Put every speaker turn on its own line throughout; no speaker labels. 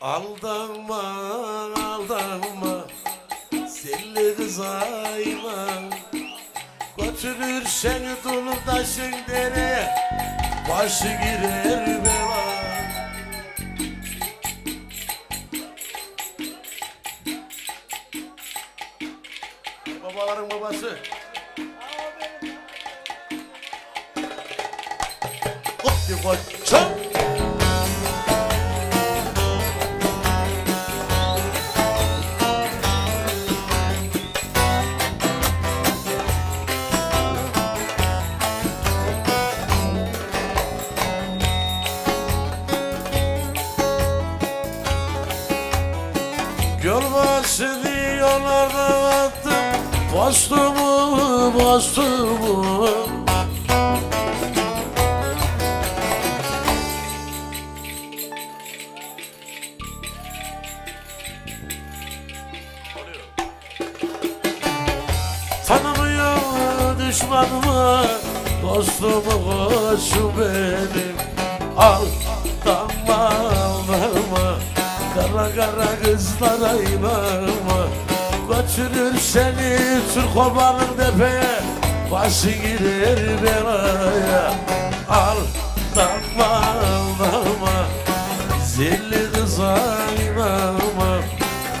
Aldanma, aldanma Selli kız ayma Götürür seni dolu taşın dere Başı girer bela. Babaların babası. Hop koçum Diyorlardan attım Postumu, postumu Tanımıyor düşmanımı Dostumu koşu benim. Aldanma aldanma Kara kara kızlara inanma Götürür seni Türk obanın tepeye. Başı girer belaya. Aldanma aldanma Zilli kıza inanma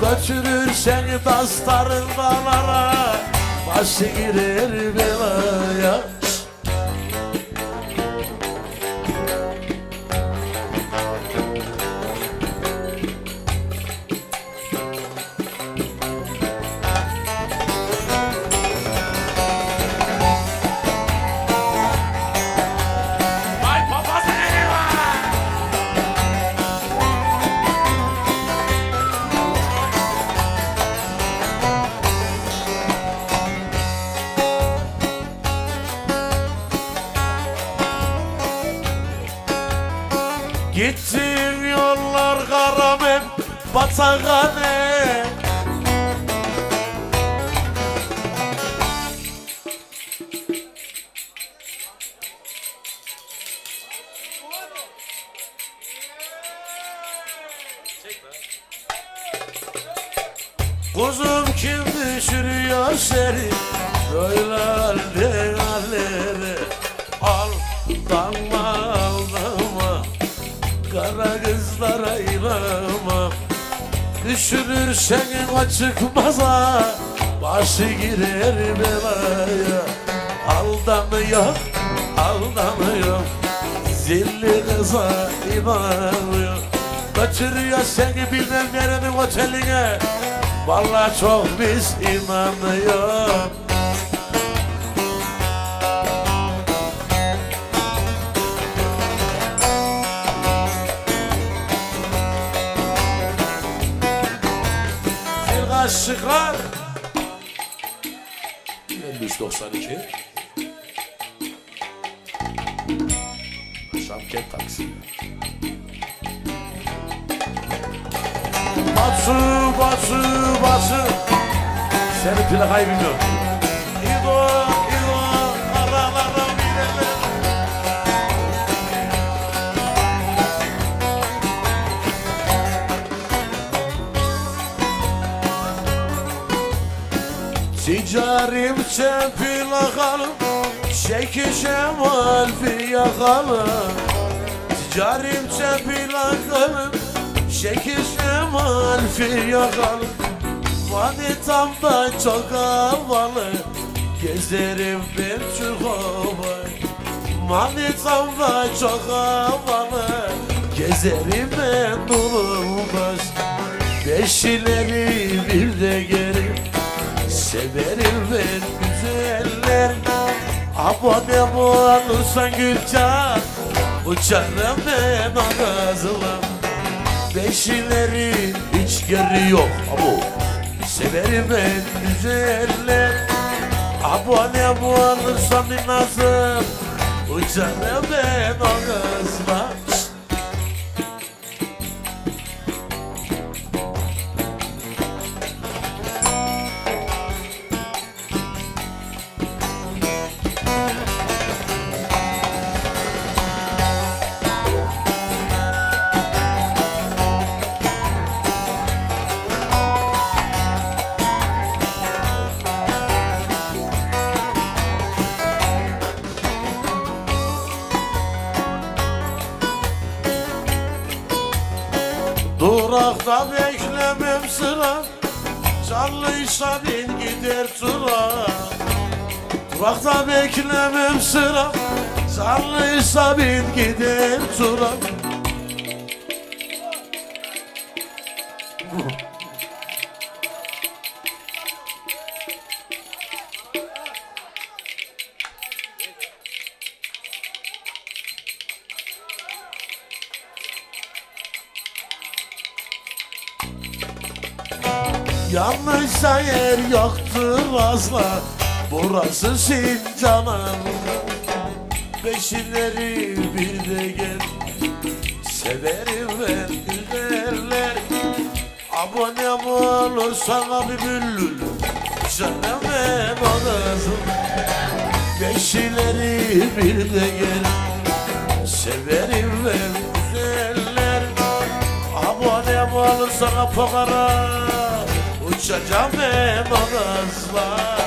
Götürür seni dastarın dağlara. Başı girer belaya Yollar karamem batakhane Kuzum kim düşürüyor seni? Böyle halde halleri Aldanma aldanma Kara Düşürür seni o çıkmaza Başı girer belaya. Aldanıyor, aldanıyor. Zilli kıza inanıyor Götürüyor seni bilmem nerenin oteline. Vallahi çok biz inanıyor aşıklar
9392 Şamket taksi.
Batı, batı, batı
Senin plakayı bilmiyorum.
İdo, Ticarim çempil akalım Çekişem alfi yakalım Ticarim çempil akalım Çekişem alfi yakalım Vanitam da çok havalı Gezerim ben çukovay Manitam da çok havalı Gezerim ben dolmaz Beşileri bir de geri Severim ben güzeller. Abone olursan Gülcan. Uçarım ben ağzına Beşileri hiç geri yok. Abo. Severim ben güzeller. Abone olursan bir nazım. Uçarım ben ağzına Durakta beklemem sıra. Canlıysa bin gider tura. Durakta beklemem sıra. Canlıysa bin gider tura Yanlışsa yer yoktur asla Burası Sincan'ın Beşinleri bir de gel. Severim ben güzeller. Abone olursan abi büllül Canım ben olasın Beşileri bir de gel. Severim ben güzeller. Abone olursan pokara Uçacağım ben o kızla